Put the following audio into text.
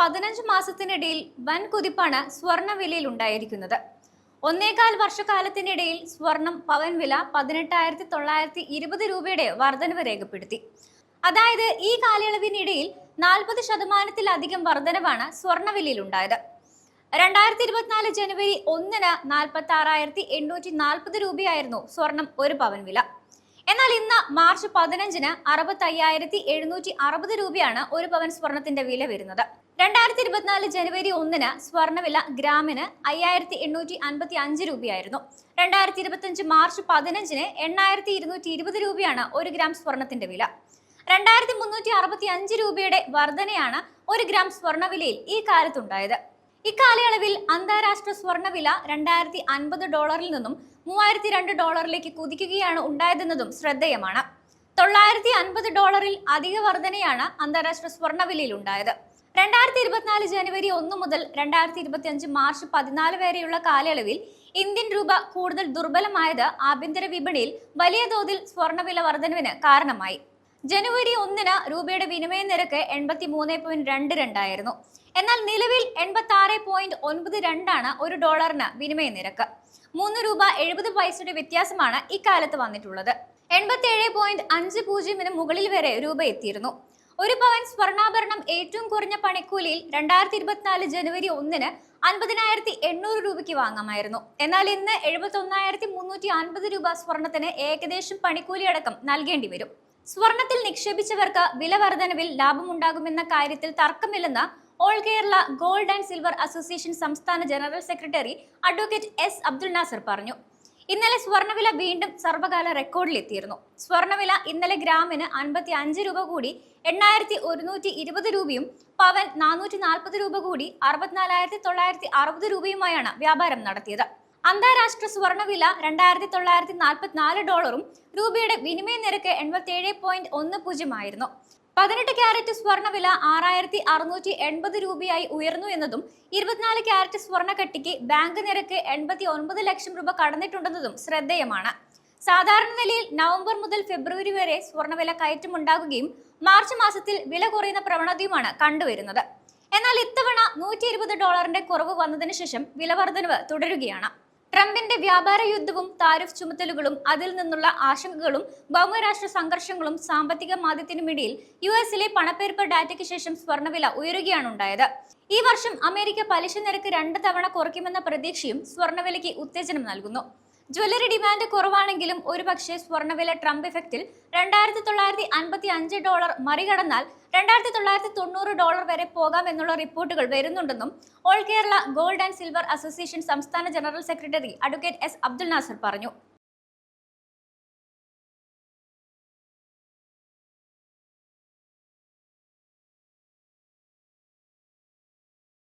പതിനഞ്ച് മാസത്തിനിടയിൽ വൻ കുതിപ്പാണ് സ്വർണവിലയിൽ ഉണ്ടായിരിക്കുന്നത് ഒന്നേകാൽ വർഷക്കാലത്തിനിടയിൽ സ്വർണം പവൻ വില പതിനെട്ടായിരത്തി തൊള്ളായിരത്തി ഇരുപത് രൂപയുടെ വർധനവ് രേഖപ്പെടുത്തി. അതായത് ഈ കാലയളവിനിടയിൽ നാൽപ്പത് ശതമാനത്തിലധികം വർധനവാണ് സ്വർണവിലയിൽ ഉണ്ടായത് രണ്ടായിരത്തി ഇരുപത്തിനാല് ജനുവരി ഒന്നിന് നാൽപ്പത്തി ആറായിരത്തി എണ്ണൂറ്റി നാൽപ്പത് രൂപയായിരുന്നു സ്വർണം ഒരു പവൻ വില. എന്നാൽ ഇന്ന് മാർച്ച് പതിനഞ്ചിന് അറുപത്തി അയ്യായിരത്തി എഴുന്നൂറ്റി അറുപത് രൂപയാണ് ഒരു പവൻ സ്വർണത്തിന്റെ വില വരുന്നത്. രണ്ടായിരത്തി ഇരുപത്തിനാല് ജനുവരി ഒന്നിന് സ്വർണവില ഗ്രാമിന് അയ്യായിരത്തി എണ്ണൂറ്റി അൻപത്തി അഞ്ച് രൂപയായിരുന്നു. രണ്ടായിരത്തി ഇരുപത്തിയഞ്ച് മാർച്ച് പതിനഞ്ചിന് എണ്ണായിരത്തി ഇരുന്നൂറ്റി ഇരുപത് രൂപയാണ് ഒരു ഗ്രാം സ്വർണത്തിന്റെ വില. രണ്ടായിരത്തി മുന്നൂറ്റി അറുപത്തി അഞ്ച് രൂപയുടെ വർധനയാണ് ഒരു ഗ്രാം സ്വർണവിലയിൽ ഈ കാലത്തുണ്ടായത്. ഇക്കാലയളവിൽ അന്താരാഷ്ട്ര സ്വർണവില രണ്ടായിരത്തി അൻപത് ഡോളറിൽ നിന്നും മൂവായിരത്തി രണ്ട് ഡോളറിലേക്ക് കുതിക്കുകയാണ് ഉണ്ടായതെന്നതും ശ്രദ്ധേയമാണ്. തൊള്ളായിരത്തി അൻപത് ഡോളറിൽ അധിക വർധനയാണ് അന്താരാഷ്ട്ര സ്വർണവിലയിൽ ഉണ്ടായത്. രണ്ടായിരത്തി ഇരുപത്തിനാല് ജനുവരി ഒന്ന് മുതൽ രണ്ടായിരത്തി ഇരുപത്തി അഞ്ച് മാർച്ച് പതിനാല് വരെയുള്ള കാലയളവിൽ ഇന്ത്യൻ രൂപ കൂടുതൽ ദുർബലമായത് ആഭ്യന്തര വിപണിയിൽ വലിയ തോതിൽ സ്വർണവില വർധനവിന് കാരണമായി. ജനുവരി ഒന്നിന് രൂപയുടെ വിനിമയ നിരക്ക് എൺപത്തി മൂന്ന് പോയിന്റ് രണ്ട് രണ്ടായിരുന്നു എന്നാൽ നിലവിൽ എൺപത്തി ആറ് പോയിന്റ് ഒൻപത് രണ്ടാണ് ഒരു ഡോളറിന് വിനിമയ നിരക്ക്. മൂന്ന് രൂപ എഴുപത് പൈസയുടെ വ്യത്യാസമാണ് ഇക്കാലത്ത് വന്നിട്ടുള്ളത്. എൺപത്തി ഏഴ് പോയിന്റ് അഞ്ച് പൂജ്യമിന് മുകളിൽ വരെ രൂപ എത്തിയിരുന്നു. ഒരു പവൻ സ്വർണാഭരണം ഏറ്റവും കുറഞ്ഞ പണിക്കൂലിയിൽ രണ്ടായിരത്തി ഇരുപത്തിനാല് ജനുവരി ഒന്നിന് അൻപതിനായിരത്തി എണ്ണൂറ് രൂപയ്ക്ക് വാങ്ങാമായിരുന്നു. എന്നാൽ ഇന്ന് എഴുപത്തി ഒന്നായിരത്തി മുന്നൂറ്റി അൻപത് രൂപ സ്വർണത്തിന് ഏകദേശം പണിക്കൂലി അടക്കം നൽകേണ്ടി വരും. സ്വർണത്തിൽ നിക്ഷേപിച്ചവർക്ക് വില വർധനവിൽ ലാഭമുണ്ടാകുമെന്ന കാര്യത്തിൽ തർക്കമില്ലെന്ന് all Kerala gold and silver association സംസ്ഥാന general secretary advocate S Abdul Nasar പറഞ്ഞു. ഇന്നലെ സ്വർണവില വീണ്ടും സർവകാല റെക്കോർഡിലെത്തിയിരുന്നു. സ്വർണവില ഇന്നലെ ഗ്രാമിന് അൻപത്തി അഞ്ച് രൂപ കൂടി എണ്ണായിരത്തി ഒരുന്നൂറ്റി ഇരുപത് രൂപയും പവൻ നാനൂറ്റി നാൽപ്പത് രൂപ കൂടി അറുപത്തിനാലായിരത്തി തൊള്ളായിരത്തി അറുപത് രൂപയുമായാണ് വ്യാപാരം നടത്തിയത്. അന്താരാഷ്ട്ര സ്വർണവില രണ്ടായിരത്തി തൊള്ളായിരത്തി നാൽപ്പത്തിനാല് ഡോളറും രൂപയുടെ വിനിമയ നിരക്ക് എൺപത്തിയേഴ് പോയിന്റ് ഒന്ന് പൂജ്യമായിരുന്നു. പതിനെട്ട് ക്യാരറ്റ് സ്വർണവില ആറായിരത്തി അറുന്നൂറ്റി എൺപത് രൂപയായി ഉയർന്നു എന്നതും ഇരുപത്തിനാല് ക്യാരറ്റ് സ്വർണക്കട്ടിക്ക് ബാങ്ക് നിരക്ക് എൺപത്തി ഒൻപത് ലക്ഷം രൂപ കടന്നിട്ടുണ്ടെന്നതും ശ്രദ്ധേയമാണ്. സാധാരണ നിലയിൽ നവംബർ മുതൽ ഫെബ്രുവരി വരെ സ്വർണവില കയറ്റമുണ്ടാകുകയും മാർച്ച് മാസത്തിൽ വില കുറയുന്ന പ്രവണതയുമാണ് കണ്ടുവരുന്നത്. എന്നാൽ ഇത്തവണ നൂറ്റി ഡോളറിന്റെ കുറവ് വന്നതിന് ശേഷം വില വർധനവ് തുടരുകയാണ്. ട്രംപിന്റെ വ്യാപാര യുദ്ധവും താരിഫ് ചുമത്തലുകളും അതിൽ നിന്നുള്ള ആശങ്കകളും ഭൗമരാഷ്ട്ര സംഘർഷങ്ങളും സാമ്പത്തിക മാന്ദ്യത്തിനുമിടയിൽ യു എസിലെ പണപ്പെരുപ്പ ഡാറ്റയ്ക്ക് ശേഷം സ്വർണവില ഉയരുകയാണ് ഉണ്ടായത്. ഈ വർഷം അമേരിക്ക പലിശ നിരക്ക് രണ്ട് തവണ കുറയ്ക്കുമെന്ന പ്രതീക്ഷയും സ്വർണവിലയ്ക്ക് ഉത്തേജനം നൽകുന്നു. ജ്വല്ലറി ഡിമാൻഡ് കുറവാണെങ്കിലും ഒരുപക്ഷെ സ്വർണവില ട്രംപ് ഇഫക്റ്റിൽ രണ്ടായിരത്തി തൊള്ളായിരത്തി അൻപത്തി അഞ്ച് ഡോളർ മറികടന്നാൽ രണ്ടായിരത്തി തൊള്ളായിരത്തി തൊണ്ണൂറ് ഡോളർ വരെ പോകാം എന്നുള്ള റിപ്പോർട്ടുകൾ വരുന്നുണ്ടെന്നും all Kerala gold and silver association സംസ്ഥാന general secretary advocate S Abdul Nasar പറഞ്ഞു.